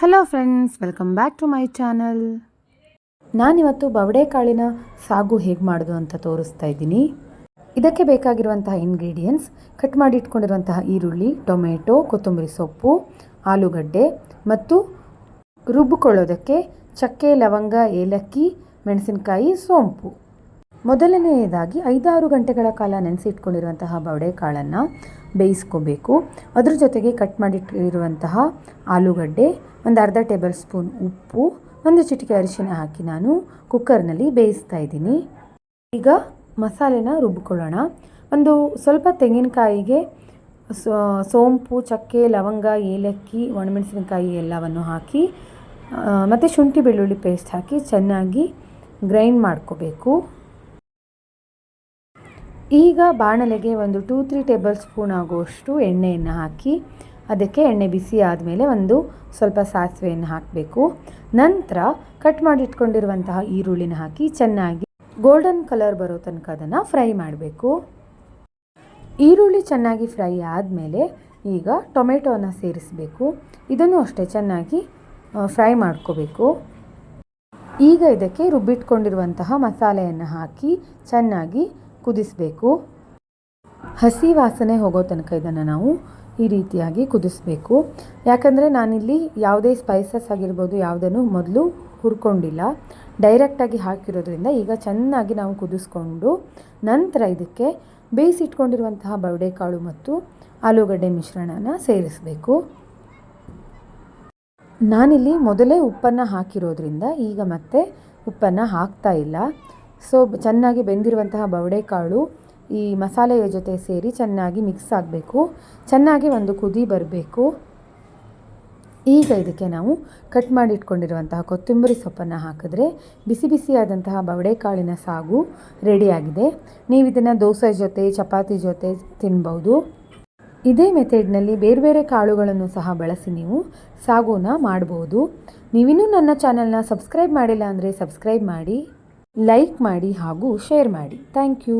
Hello friends welcome back to my channel ನಾನಿವತ್ತು ಬವಡೆಕಾಳಿನ ಸಾಗು ಹೇಗೆ ಮಾಡೋದು ಅಂತ ತೋರಿಸ್ತಾ ಇದ್ದೀನಿ. ಇದಕ್ಕೆ ಬೇಕಾಗಿರುವಂತಹ ಇಂಗ್ರೀಡಿಯೆಂಟ್ಸ್ ಕಟ್ ಮಾಡಿ ಇಟ್ಕೊಂಡಿರುವಂತಹ ಈರುಳ್ಳಿ, ಟೊಮೆಟೊ, ಕೊತ್ತಂಬರಿ ಸೊಪ್ಪು, ಆಲೂಗಡ್ಡೆ ಮತ್ತು ರುಬ್ಬಿಕೊಳ್ಳೋದಕ್ಕೆ ಚಕ್ಕೆ, ಲವಂಗ, ಏಲಕ್ಕಿ, ಮೆಣಸಿನಕಾಯಿ, ಸೋಂಪು. ಮೊದಲನೆಯದಾಗಿ ಐದಾರು ಗಂಟೆಗಳ ಕಾಲ ನೆನೆಸಿಟ್ಕೊಂಡಿರುವಂತಹ ಬವಡೆಕಾಳನ್ನು ಬೇಯಿಸ್ಕೋಬೇಕು. ಅದ್ರ ಜೊತೆಗೆ ಕಟ್ ಮಾಡಿಟ್ಟಿರುವಂತಹ ಆಲೂಗಡ್ಡೆ, ಒಂದು ಅರ್ಧ ಟೇಬಲ್ ಸ್ಪೂನ್ ಉಪ್ಪು, ಒಂದು ಚಿಟಿಕೆ ಅರಿಶಿನ ಹಾಕಿ ನಾನು ಕುಕ್ಕರ್ನಲ್ಲಿ ಬೇಯಿಸ್ತಾ ಇದ್ದೀನಿ. ಈಗ ಮಸಾಲೆನ ರುಬ್ಬಿಕೊಳ್ಳೋಣ ಒಂದು ಸ್ವಲ್ಪ ತೆಂಗಿನಕಾಯಿಗೆ ಸೋಂಪು, ಚಕ್ಕೆ, ಲವಂಗ, ಏಲಕ್ಕಿ, ಒಣಮೆಣಸಿನಕಾಯಿ ಎಲ್ಲವನ್ನು ಹಾಕಿ ಮತ್ತು ಶುಂಠಿ ಬೆಳ್ಳುಳ್ಳಿ ಪೇಸ್ಟ್ ಹಾಕಿ ಚೆನ್ನಾಗಿ ಗ್ರೈಂಡ್ ಮಾಡ್ಕೋಬೇಕು. ಈಗ ಬಾಣಲೆಗೆ ಒಂದು ಟೂ ತ್ರೀ ಟೇಬಲ್ ಸ್ಪೂನ್ ಆಗುವಷ್ಟು ಎಣ್ಣೆಯನ್ನು ಹಾಕಿ, ಅದಕ್ಕೆ ಎಣ್ಣೆ ಬಿಸಿ ಆದಮೇಲೆ ಒಂದು ಸ್ವಲ್ಪ ಸಾಸಿವೆಯನ್ನು ಹಾಕಬೇಕು. ನಂತರ ಕಟ್ ಮಾಡಿಟ್ಕೊಂಡಿರುವಂತಹ ಈರುಳ್ಳಿನ ಹಾಕಿ ಚೆನ್ನಾಗಿ ಗೋಲ್ಡನ್ ಕಲರ್ ಬರೋ ತನಕ ಅದನ್ನು ಫ್ರೈ ಮಾಡಬೇಕು. ಈರುಳ್ಳಿ ಚೆನ್ನಾಗಿ ಫ್ರೈ ಆದಮೇಲೆ ಈಗ ಟೊಮೆಟೊನ ಸೇರಿಸಬೇಕು. ಇದನ್ನು ಅಷ್ಟೇ ಚೆನ್ನಾಗಿ ಫ್ರೈ ಮಾಡ್ಕೋಬೇಕು. ಈಗ ಇದಕ್ಕೆ ರುಬ್ಬಿಟ್ಕೊಂಡಿರುವಂತಹ ಮಸಾಲೆಯನ್ನು ಹಾಕಿ ಚೆನ್ನಾಗಿ ಕುದಿಸಬೇಕು. ಹಸಿ ವಾಸನೆ ಹೋಗೋ ತನಕ ಇದನ್ನು ನಾವು ಈ ರೀತಿಯಾಗಿ ಕುದಿಸಬೇಕು. ಯಾಕಂದರೆ ನಾನಿಲ್ಲಿ ಯಾವುದೇ ಸ್ಪೈಸಸ್ ಆಗಿರ್ಬೋದು ಯಾವುದನ್ನು ಮೊದಲು ಹುರ್ಕೊಂಡಿಲ್ಲ. ಡೈರೆಕ್ಟಾಗಿ ಹಾಕಿರೋದ್ರಿಂದ ಈಗ ಚೆನ್ನಾಗಿ ನಾವು ಕುದಿಸ್ಕೊಂಡು ನಂತರ ಇದಕ್ಕೆ ಬೇಯಿಸಿಟ್ಕೊಂಡಿರುವಂತಹ ಬವಡೆಕಾಳು ಮತ್ತು ಆಲೂಗಡ್ಡೆ ಮಿಶ್ರಣನ ಸೇರಿಸಬೇಕು. ನಾನಿಲ್ಲಿ ಮೊದಲೇ ಉಪ್ಪನ್ನು ಹಾಕಿರೋದ್ರಿಂದ ಈಗ ಮತ್ತೆ ಉಪ್ಪನ್ನು ಹಾಕ್ತಾ ಇಲ್ಲ. ಸೊ ಚೆನ್ನಾಗಿ ಬೆಂದಿರುವಂತಹ ಬವಡೆಕಾಳು ಈ ಮಸಾಲೆಯ ಜೊತೆ ಸೇರಿ ಚೆನ್ನಾಗಿ ಮಿಕ್ಸ್ ಆಗಬೇಕು. ಚೆನ್ನಾಗಿ ಒಂದು ಕುದಿ ಬರಬೇಕು. ಈಗ ಇದಕ್ಕೆ ನಾವು ಕಟ್ ಮಾಡಿ ಇಟ್ಕೊಂಡಿರುವಂತಹ ಕೊತ್ತಂಬರಿ ಸೊಪ್ಪನ್ನು ಹಾಕಿದ್ರೆ ಬಿಸಿ ಬಿಸಿಯಾದಂತಹ ಬವಡೆಕಾಳಿನ ಸಾಗು ರೆಡಿಯಾಗಿದೆ ನೀವು ಇದನ್ನು ದೋಸೆ ಜೊತೆ, ಚಪಾತಿ ಜೊತೆ ತಿನ್ಬೋದು. ಇದೇ ಮೆಥಡ್ನಲ್ಲಿ ಬೇರೆ ಬೇರೆ ಕಾಳುಗಳನ್ನು ಸಹ ಬಳಸಿ ನೀವು ಸಾಗುನ ಮಾಡ್ಬೋದು. ನೀವಿನ್ನೂ ನನ್ನ ಚಾನಲ್ನ ಸಬ್ಸ್ಕ್ರೈಬ್ ಮಾಡಿಲ್ಲ ಅಂದರೆ ಸಬ್ಸ್ಕ್ರೈಬ್ ಮಾಡಿ. ಲೈಕ್ ಮಾಡಿ ಹಾಗೂ ಶೇರ್ ಮಾಡಿ. Thank you